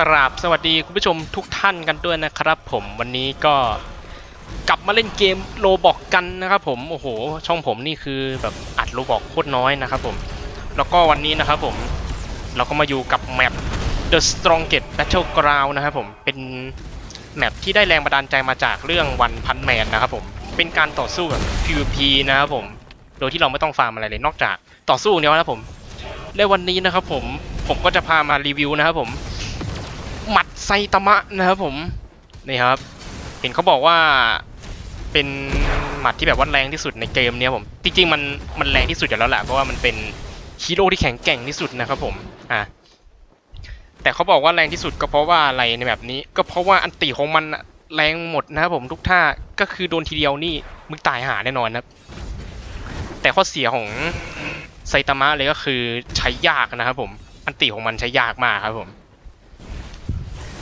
กราบสวัสดีคุณผู้ชมทุกท่านกันด้วยนะครับ ผมวันนี้ก็กลับมาเล่นเกมโลบอกกันนะครับผมโอ้โห ช่องผมนี่คือแบบอัดโลบอกโคตรน้อยนะครับผม แล้วก็วันนี้นะครับผมเราก็มาอยู่กับแมป The Strongest Battleground นะครับผมเป็นแมปที่ได้แรงบันดาลใจมาจากเรื่องวันพันแมนนะครับผมเป็นการต่อสู้แบบ PVP นะครับผมโดยที่เราไม่ต้องฟาร์มอะไรเลยนอกจากต่อสู้เดียวนะครับผมและวันนี้นะครับผมผมก็จะพามารีวิวนะครับผม หมัดไซตามะนะครับผมนี่ครับ เห็นเขาบอกว่าเป็นหมัดที่แบบว่าแรงที่สุดในเกมเนี้ยผมจริงๆมันมันแรงที่สุดอยู่แล้วแหละเพราะว่ามันเป็นฮีโร่ที่แข็งแกร่งที่สุดนะครับผมอะแต่เขาบอกว่าแรงที่สุดก็เพราะว่าอะไรในแบบนี้ ก็เพราะว่าอันติของมันแรงหมดนะครับผมทุกท่าก็คือโดนทีเดียวนี่มึงตายหาแน่นอนครับ แต่ข้อเสียของไซตามะเลยก็คือใช้ยากนะครับผม อันติของมันใช้ยากมากครับผม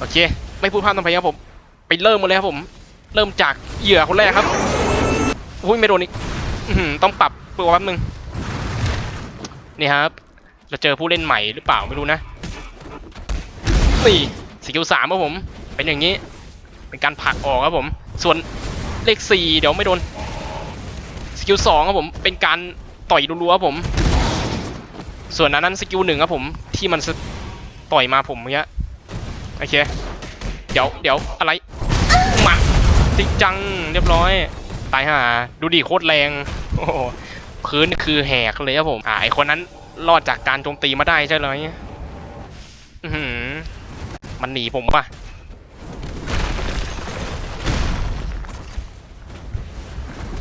โอเค ไม่พูดพร่ำทำเพลงครับผม ไปเริ่มมาเลยครับผม เริ่มจากเหยื่อคนแรกครับอุ้ยไม่โดนอีกต้องปรับตัวแป๊บนึงนี่ครับเราเจอผู้เล่นใหม่หรือเปล่าไม่รู้นะนี่สกิลสามครับผม เป็นอย่างนี้ เป็นการผลักออกครับผม ส่วนเลขสี่เดี๋ยวไม่โดนสกิลสองครับผมเป็นการต่อยรัวๆครับผม ส่วนอันนั้นสกิลหนึ่งครับผมที่มันต่อยมาผมเนี้ย โอเค เดี๋ยวเดี๋ยวอะไร มาจริงจังเรียบร้อย ตายห่าดูดิโคตรแรง โอ้โหพื้นคือแหกเลยครับผม อ่าไอคนนั้นรอดจากการโจมตีมาได้ใช่ไหมอือหือมันหนีผมป่ะ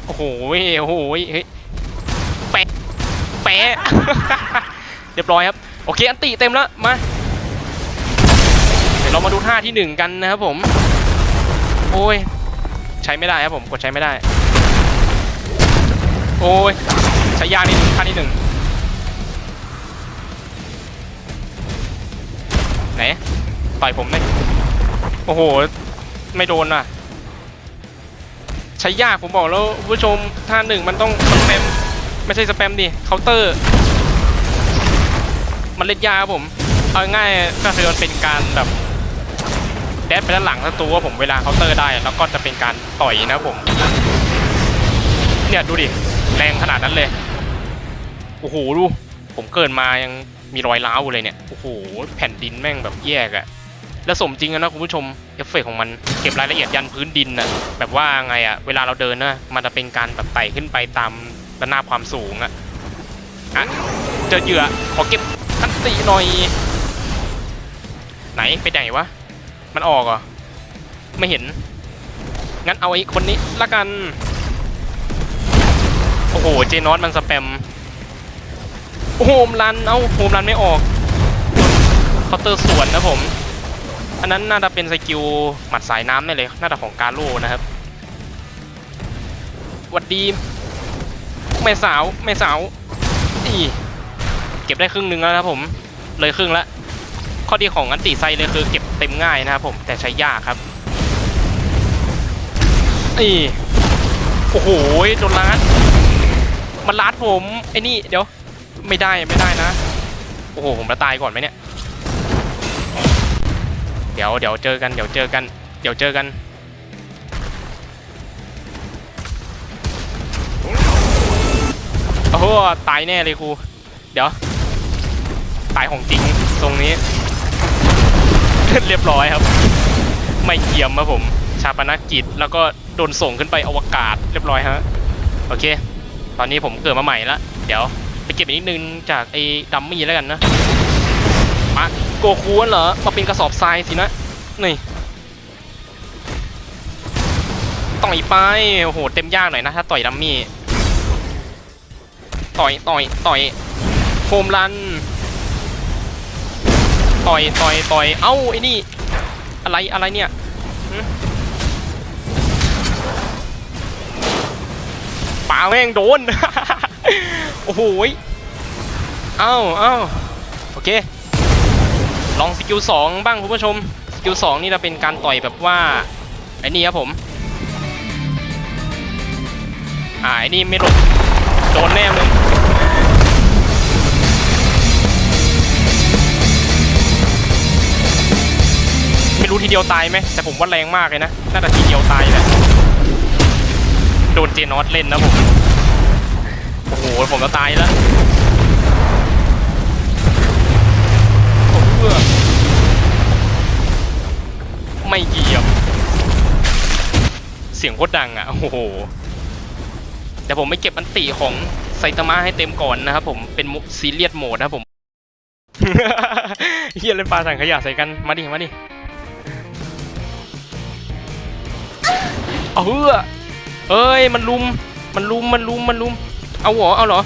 โอ้โหโอ้โหเฮ้ยแปะแปะเรียบร้อยครับ โอเค อันติเต็มแล้ว มา เรามาดูท่าที่หนึ่งกันนะครับผม โอ้ย ใช้ไม่ได้ครับผม กดใช้ไม่ได้ โอ้ย ใช้ยากนิดนึงท่าที่หนึ่งไหน ต่อยผมเลยโอ้โห ไม่โดนอะ ใช้ยากผมบอกแล้วผู้ชมท่าหนึ่งมันต้องสแปม ไม่ใช่สแปมดิ เคาน์เตอร์ มันเล่นยากครับผม เอาง่ายก็คือมันเป็นการแบบ แดดไปด้านหลังศัตรูว่าผมเวลาเคาน์เตอร์ได้ แล้วก็จะเป็นการต่อยนะผม เนี่ยดูดิ แรงขนาดนั้นเลย โอ้โหดู ผมเกิดมายังมีรอยร้าวเลยเนี่ย โอ้โห แผ่นดินแม่งแบบแยกอะแล้วสมจริงนะคุณผู้ชม เอฟเฟกของมันเก็บรายละเอียดยันพื้นดินอะแบบว่าไงอะเวลาเราเดินนะ มันจะเป็นการแบบไต่ขึ้นไปตามระนาบความสูงอะอะเจอเหยื่อขอเก็บอันติหน่อย ไหนไปไหนวะ มันออกเหรอ ไม่เห็น งั้นเอาไอ้คนนี้ละกัน โอ้โห เจนอสมันสแปม โอ้โหโฮมรัน เอาโฮมรันไม่ออกเคาน์เตอร์สวนนะผม อันนั้นน่าจะเป็นสกิลหมัดสายน้ำแน่เลย น่าจะของกาโร่นะครับหวัดดี แม่สาว แม่สาวอีเก็บได้ครึ่งหนึ่งแล้วนะผม เลยครึ่งละข้อดีของอันติไซเลยคือเก็บ เต็มง่ายนะครับผมแต่ใช้ยากครับนี่โอ้โหโดนลัดมันลัดผมไอ้นี่เดี๋ยวไม่ได้ไม่ได้นะ โอ้โหผมจะตายก่อนไหมเนี่ย เดี๋ยวเดี๋ยวเจอกันเดี๋ยวเจอกัน เดี๋ยวเจอกันโอ้โหตายแน่เลยครูเดี๋ยว ตายของจริงตรงนี้ เรียบร้อยครับ ไม่เกียมครับผม ชาปนกิจแล้วก็โดนส่งขึ้นไปอวกาศเรียบร้อยฮะโอเค ตอนนี้ผมเกิดมาใหม่ละเดี๋ยวไปเก็บอีกนิดนึงจากไอ้ดัมมี่แล้วกันนะมาโกคูนเหรอมาเป็นกระสอบทรายสินะนี่ต่อยไปโอ้โหเต็มยากหน่อยนะถ้าต่อยดัมมี่ต่อยต่อยต่อยโฮมรัน ต่อยต่อยต่อยเอ้าไอ้นี่ อะไรอะไรเนี่ยป่าแม่งโดน โอ้โหเอ้าเอ้าโอเค ลองสกิลสองบ้างคุณผู้ชม สกิลสองนี่จะเป็นการต่อยแบบว่าไอ้นี่ครับผม อ่าไอ้นี่ไม่หลบโดนแน่มึง รู้ทีเดียวตายไหมแต่ผมว่าแรงมากเลยนะน่าจะทีเดียวตายแหละโดนเจนอสเล่นนะผมโอ้โหผมจะตายแล้วโอ้เพื่อไม่เหยียบเสียงโคตรดังอะโอ้โหเดี๋ยวผมไม่เก็บอันติของไซตามะให้เต็มก่อนนะครับผมเป็นซีเรียสโหมดนะผมเฮียเล่นปลาสังขยะใส่กันมาดิมาดิ เอาเฮ้อเอ้ยมันลุมมันลุมมันลุมมันลุม เอาหรอเอาเหรอ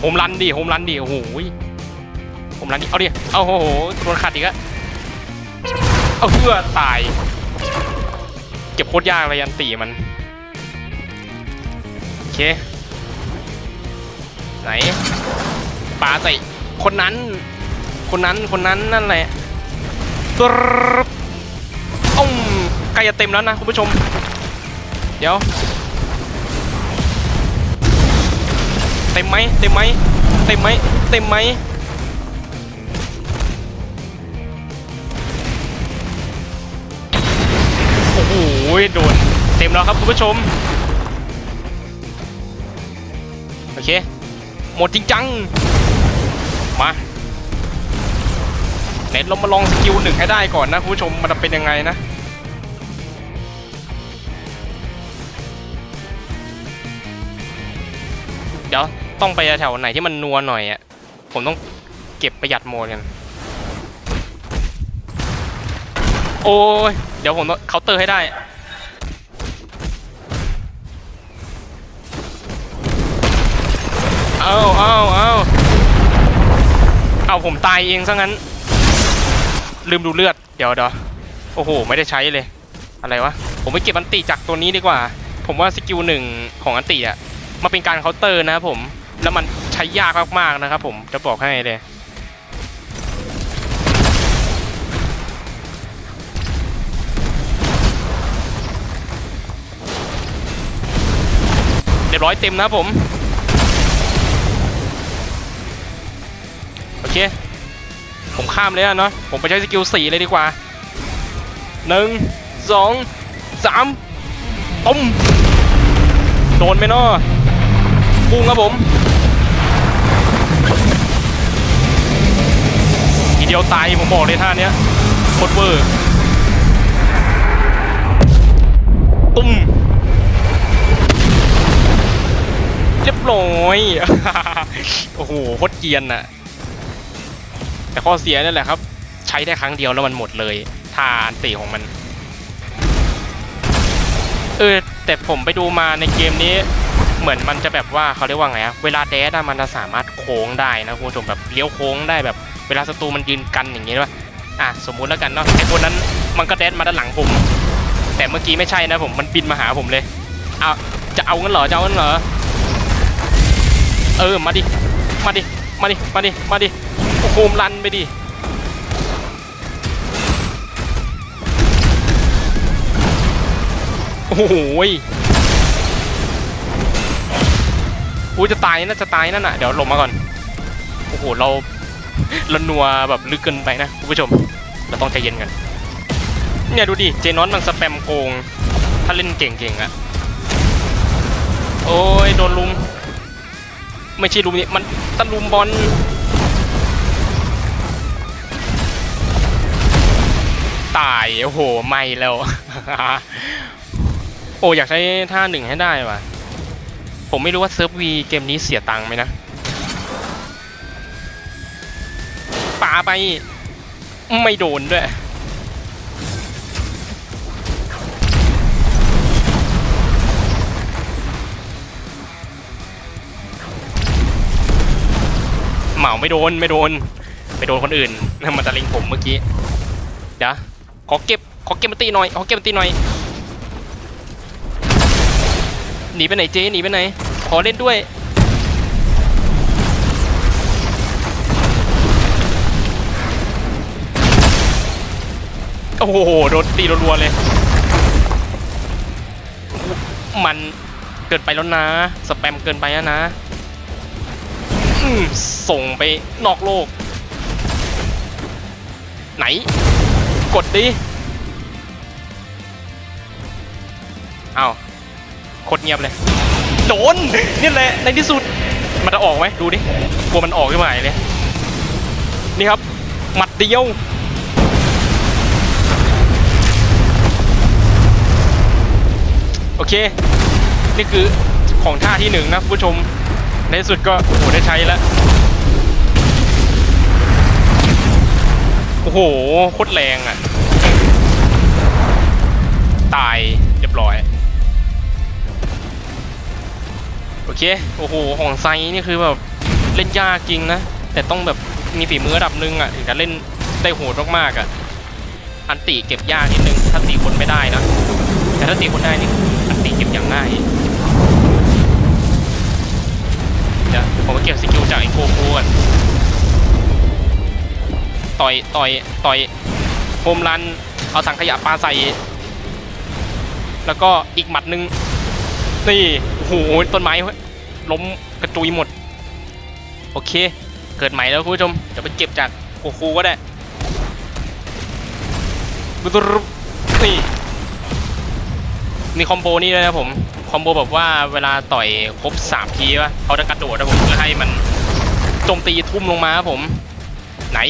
โฮมรันดิโฮมรันดิโอ้โห ยโฮมรันดิเอาดิเอาโอ้โหโดนขัดอีกอะเอาเพื่อตาย เก็บโคตรยากเลยยันตีมัน โอเค ไหนปาใส่คนนั้น คนนั้นคนนั้นนั่นแหละตรึบอ้อมใกล้จะเต็มแล้วนะคุณผู้ชม เดี๋ยว เต็มไหมเต็มไหมเต็มไหมเต็มไหม อ้โหโดนเต็มแล้วครับคุณผู้ชม โอเค หมดจริงจัง มาเน็ตเรามาลองสกิลหนึ่งให้ได้ก่อนนะคุณผู้ชมมันจะเป็นยังไงนะเดี๋ยวต้องไปแถวไหนที่มันนัวหน่อยอะ ผมต้องเก็บประหยัดโมดกัน โอ้ย เดี๋ยวผมเคาน์เตอร์ให้ได้ เอาเอาเอาเอาผมตายเองซะงั้น ลืมดูเลือด เดี๋ยวเดี๋ยวโอ้โห ไม่ได้ใช้เลย อะไรวะ ผมไปเก็บอันติจากตัวนี้ดีกว่า ผมว่าสกิลหนึ่งของอันติอะมันเป็นการเคาน์เตอร์นะครับผม แล้วมันใช้ยากมากๆนะครับผม จะบอกให้เลยเรียบร้อยเต็มนะผม เค ผมข้ามเลยอะเนาะผมไปใช้สกิลสี่เลยดีกว่าหนึ่งสองสามตุ้มโดนไหมเนาะพุ่งครับผมทีเดียวตายผมบอกเลยท่าเนี้ยโคตรเวอร์ตุ้มเรียบร้อย โอ้โหโคตรเกียนน่ะ แต่ข้อเสียนั่นแหละครับ ใช้ได้ครั้งเดียวแล้วมันหมดเลยท่าอันตีของมันเออแต่ผมไปดูมาในเกมนี้เหมือนมันจะแบบว่าเขาเรียกว่าไงอะเวลาแดดอะมันจะสามารถโค้งได้นะคุณผู้ชมแบบเลี้ยวโค้งได้แบบ เวลาศัตรูมันยืนกันอย่างงี้ด้วยอะสมมุติแล้วกันเนาะไอ้คนนั้นมันก็แดดมาด้านหลังผม แต่เมื่อกี้ไม่ใช่นะผมมันบินมาหาผมเลยเอาจะเอางั้นเหรอจะเอางั้นเหรอเออมาดิมาดิมาดิมาดิมาดิ โอ้โหมรันไปดิโอ้โหอุ้จะตายน่าจะตายนั่นน่ะเดี๋ยวลงมาก่อน โอ้โหเราเรานัวแบบลึกเกินไปนะคุณผู้ชม เราต้องใจเย็นกัน เนี่ยดูดิเจนอนมันสแปมโกง ถ้าเล่นเก่งๆอะโอ้ยโดนลุม ไม่ใช่ลุมนี่มันตะลุมบอลายโอ้โหไม่แล้ว โอ้อยากใช้ท่าหนึ่งให้ได้ว่ะ ผมไม่รู้ว่าเซิร์ฟวีเกมนี้เสียตังค์ไหมนะปาไป ไม่โดนด้วยเหมาไม่โดนไม่โดน ไปโดนคนอื่นมันจะลิงผมเมื่อกี้เดี๋ยว ขอเก็บ ขอเก็บมันตีหน่อย ขอเก็บมันตีหน่อย หนีไปไหนเจ๊หนีไปไหน ขอเล่นด้วย โอ้โห โดนตีรัวๆเลย มันเกินไปแล้วนะ สแปมเกินไปแล้วนะ ส่งไปนอกโลก ไหน กดดิเอาโคตรเงียบเลย โดน นี่แหละ ในที่สุด มันจะออกไหมดูดิ กลัวมันออกขึ้นมาเลยนี่ครับ หมัดเดียวโอเค นี่คือของท่าที่หนึ่งนะผู้ชม ในที่สุดก็โอ้โหได้ใช้แล้ว โอ้โหโคตรแรงอะ ตายเรียบร้อย โอเค โอ้โห ของไซนี่คือแบบเล่นยากจริงนะ แต่ต้องแบบมีฝีมือระดับหนึงอะถึงจะเล่นได้โหดมากๆอะ อันติเก็บยากนิดนึง ถ้าตีคนไม่ได้นะ แต่ถ้าตีคนได้นี่อันติเก็บอย่างง่ายเดี๋ยวผมก็เก็บสกิลจากไอ้โกคูก่อน ต่อยต่อยต่อยโฮมรัน เอาถังขยะปลาใส่ แล้วก็อีกหมัดหนึง นี่โอ้โหต้นไม้ล้มกระจุยหมด โอเค เกิดใหม่แล้วคุณผู้ชม เดี๋ยวไปเก็บจากโกคูก็ได้บึ๊ดนี่มีคอมโบนี่ด้วยนะผม คอมโบแบบว่าเวลาต่อยครบสามทีวะเขาจะกระโดดนะผมเพื่อให้มันโจมตีทุ่มลงมาครับผม ไหน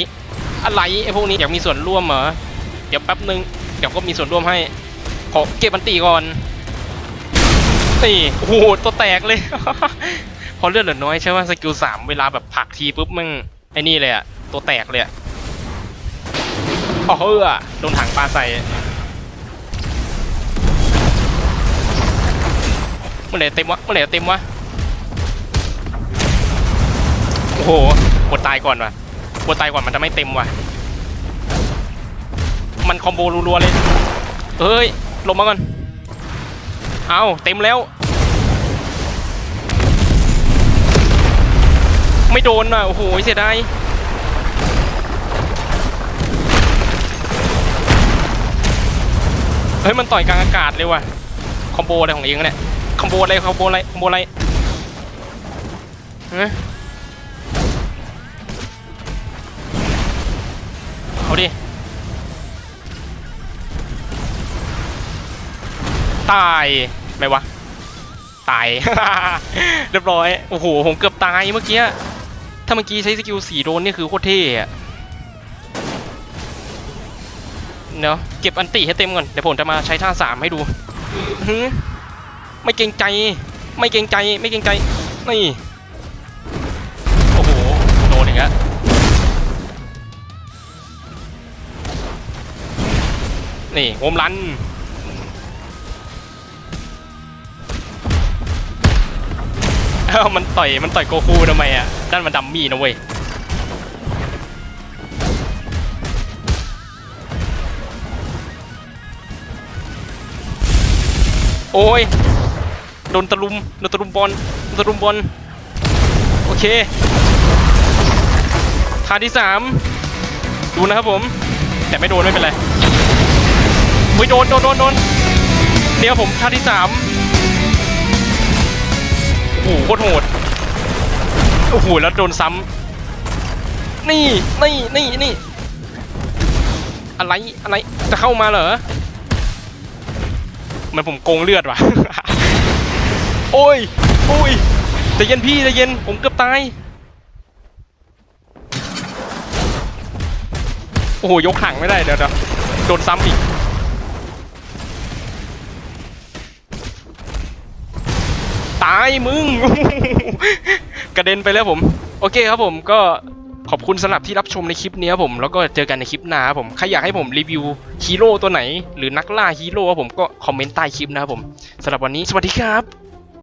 อะไรไอ้พวกนี้อยากมีส่วนร่วมเหรอเดี๋ยวแป๊บนึงเดี๋ยวก็มีส่วนร่วมให้ขอเก็บมันตีก่อนนี่โอ้โหตัวแตกเลย พอเลือดเหลือน้อยใช่ไหมสกิลสามเวลาแบบผักทีปุ๊บมึงไอ้นี่เลยอะตัวแตกเลยอะอ๋อเฮ้อโดนถังปลาใส่เมื่อไหร่เต็มวะเมื่อไหร่เต็มวะโอ้โหกดตายก่อนว่ะ กดตายก่อนมันจะไม่เต็มว่ะ มันคอมโบรัวๆเลย เฮ้ยลงมาก่อน เอาเต็มแล้ว ไม่โดนอะ โอ้โหเสียดายเฮ้ยมันต่อยกลางอากาศเลยว่ะ คอมโบอะไรของเองเนี่ย คอมโบอะไร คอมโบอะไร คอมโบอะไรเฮ้ย ตายไหมวะ ตาย เรียบร้อย โอ้โห ผมเกือบตายเมื่อกี้ ถ้าเมื่อกี้ใช้สกิลสีโดนนี่คือโคตรเท่อะเนาะเก็บอันติให้เต็มก่อน เดี๋ยวผมจะมาใช้ท่าสามให้ดูไม่เกรงใจ ไม่เกรงใจ ไม่เกรงใจ นี่ โอ้โห โดนอีกแล้วนี่โฮมรันามันต่อยมันต่อยโกคูทำไมอะด้านมันดัมมี่นะเว้ยโอ้ยโดนตะลุมโดนตะลุมบอลโดนตะลุมบอลโอเคท่าที่สามดูนะครับผม แต่ไม่โดนไม่เป็นไรเฮ้ยโดนโดนโดนโดนเนี่ยครับผมท่าที่สาม โอ้โหโคตรโหดโอ้โหแล้วโดนซ้ำนี่นี่นี่นี่อะไรอะไรจะเข้ามาเหรอมันผมโกงเลือดว่ะโอ้ยโอ้ยใจเย็นพี่ใจเย็นผมเกือบตายโอ้โหยกถังไม่ได้เดี๋ยวเดี๋ยวโดนซ้ำอีก ตายมึง กระเด็นไปแล้วผม โอเคครับผมก็ขอบคุณสำหรับที่รับชมในคลิปนี้ครับผมแล้วก็เจอกันในคลิปหน้าครับผมใครอยากให้ผมรีวิวฮีโร่ตัวไหน หรือนักล่าฮีโร่ครับผมก็คอมเมนต์ใต้คลิปนะครับผมสำหรับวันนี้สวัสดีครับ